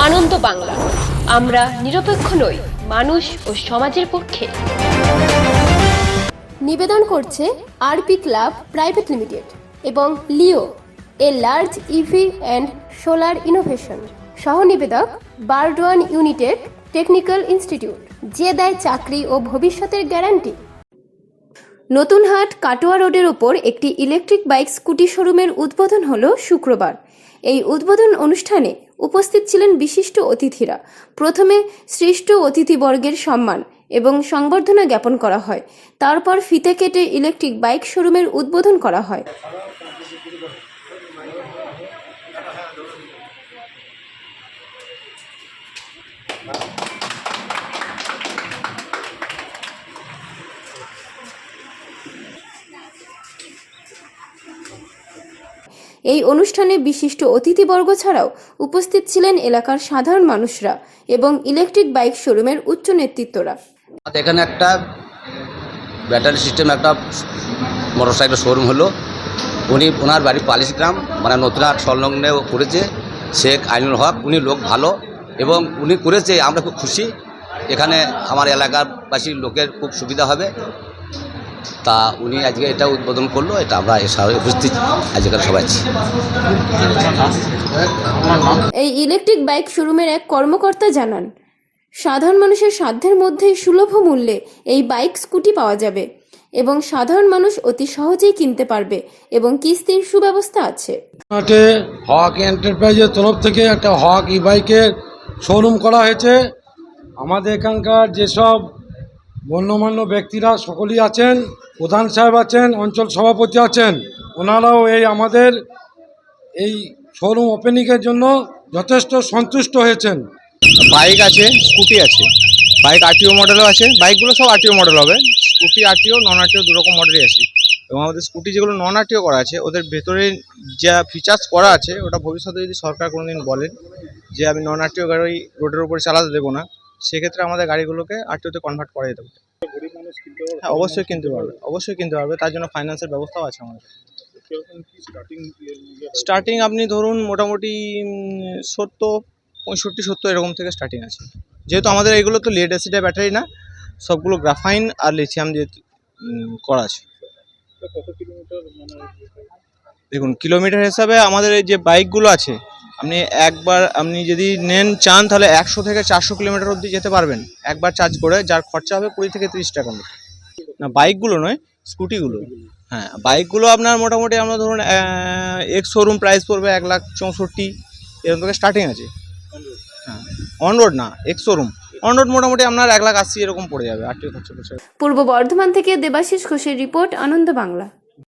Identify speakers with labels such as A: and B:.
A: আনন্দ বাংলা। আমরা নিরপেক্ষ নই, মানুষ ও সমাজের পক্ষে।
B: নিবেদন করছে আরপি ক্লাব প্রাইভেট লিমিটেড এবং Leo, a large EV and solar innovation. সহ নিবেদক বারডোয়ান ইউনিটেড টেকনিক্যাল ইনস্টিটিউট, যে দেয় চাকরি ও ভবিষ্যতের গ্যারান্টি। নতুন হাট কাটোয়া রোডের ওপর একটি ইলেকট্রিক বাইক স্কুটি শোরুমের উদ্বোধন হলো শুক্রবার। এই উদ্বোধন অনুষ্ঠানে উপস্থিত ছিলেন বিশিষ্ট অতিথিরা। প্রথমে শ্রেষ্ঠ অতিথিবর্গের সম্মান এবং সংবর্ধনা জ্ঞাপন করা হয়। তারপর ফিতে কেটে ইলেকট্রিক বাইক শোরুমের উদ্বোধন করা হয়। এই অনুষ্ঠানে বিশিষ্ট অতিথিবর্গ ছাড়াও উপস্থিত ছিলেন এলাকার সাধারণ মানুষরা এবং ইলেকট্রিক বাইক শোরুমের উচ্চ নেতৃত্বরা।
C: এখানে একটা ব্যাটারি সিস্টেম, একটা মোটর সাইকেল শোরুম হলো। উনি, ওনার বাড়ি পালিশ গ্রাম মানে নতুন হাট সংলগ্নে করেছে। শেখ আইনুল হক, উনি লোক ভালো এবং উনি করেছে, আমরা খুব খুশি। এখানে আমার এলাকাবাসীর লোকের খুব সুবিধা হবে। তা উনি আজকে এটা উদ্বোধন করল এটা আমরা উপস্থিত আজকে সবাই আছি।
B: এই ইলেকট্রিক বাইক শোরুমের এক কর্মকর্তা জানান সাধারণ মানুষের সাধ্যের মধ্যে সুলভ মূল্যে এই বাইক স্কুটি পাওয়া যাবে এবং সাধারণ মানুষ অতি সহজেই কিনতে পারবে এবং কিস্তির সুব্যবস্থা আছে।
D: হক এন্টারপ্রাইজের তরফ থেকে একটা হক ই বাইকের শোরুম করা হয়েছে। আমাদের এখানকার যেসব গণ্যমান্য ব্যক্তিরা সকলেই আছেন, প্রধান সাহেব আছেন, অঞ্চল সভাপতি আছেন, ওনারাও এই আমাদের এই শোরুম ওপেনিংয়ের জন্য যথেষ্ট সন্তুষ্ট হয়েছেন।
E: বাইক আছে, স্কুটি আছে, বাইক আরটিও মডেলও আছে, বাইকগুলো সব আরটিও মডেল হবে, স্কুটি আরটিও নন আরটিও দু রকম মডেলই আছে। এবং আমাদের স্কুটি যেগুলো নন আরটিও করা আছে, ওদের ভেতরে যা ফিচার্স করা আছে, ওটা ভবিষ্যতে যদি সরকার কোনোদিন বলেন যে আমি নন আরটিও গাড়ি রোডের উপরে চালাতে দেবো না সেক্ষেত্রে আমাদের গাড়িগুলোকে আরটিওতে কনভার্ট করে দিতে হবে হ্যাঁ অবশ্যই কিনতে পারবে, অবশ্যই কিনতে পারবে, তার জন্য ফাইন্যান্সের ব্যবস্থাও আছে আমাদের। স্টার্টিং আপনি ধরুন মোটামুটি সত্তর, পঁয়ষট্টি, সত্তর এরকম থেকে স্টার্টিং আছে। যেহেতু আমাদের এগুলো তো লেড অ্যাসিডের ব্যাটারি না, সবগুলো গ্রাফাইন আর লিথিয়াম দিয়ে করা আছে। দেখুন কিলোমিটার হিসাবে আমাদের এই যে বাইকগুলো আছে আপনি একবার, আপনি যদি নেন, চান, তাহলে একশো থেকে চারশো কিলোমিটার অবধি যেতে পারবেন। একবার চার্জ করে, যার খরচা হবে কুড়ি থেকে তিরিশ টাকা মতো। না, বাইকগুলো নয়, স্কুটিগুলো। হ্যাঁ বাইকগুলো আপনার মোটামুটি আমরা ধরুন এক্স শোরুম প্রাইস পড়বে এক লাখ চৌষট্টি, এরকম থেকে স্টার্টিং আছে। হ্যাঁ অন রোড না এক্স শোরুম অন রোড মোটামুটি আপনার এক লাখ আশি এরকম পড়ে যাবে, আটটি খরচা
B: পূর্ব বর্ধমান থেকে দেবাশিস ঘোষের রিপোর্ট, আনন্দ বাংলা।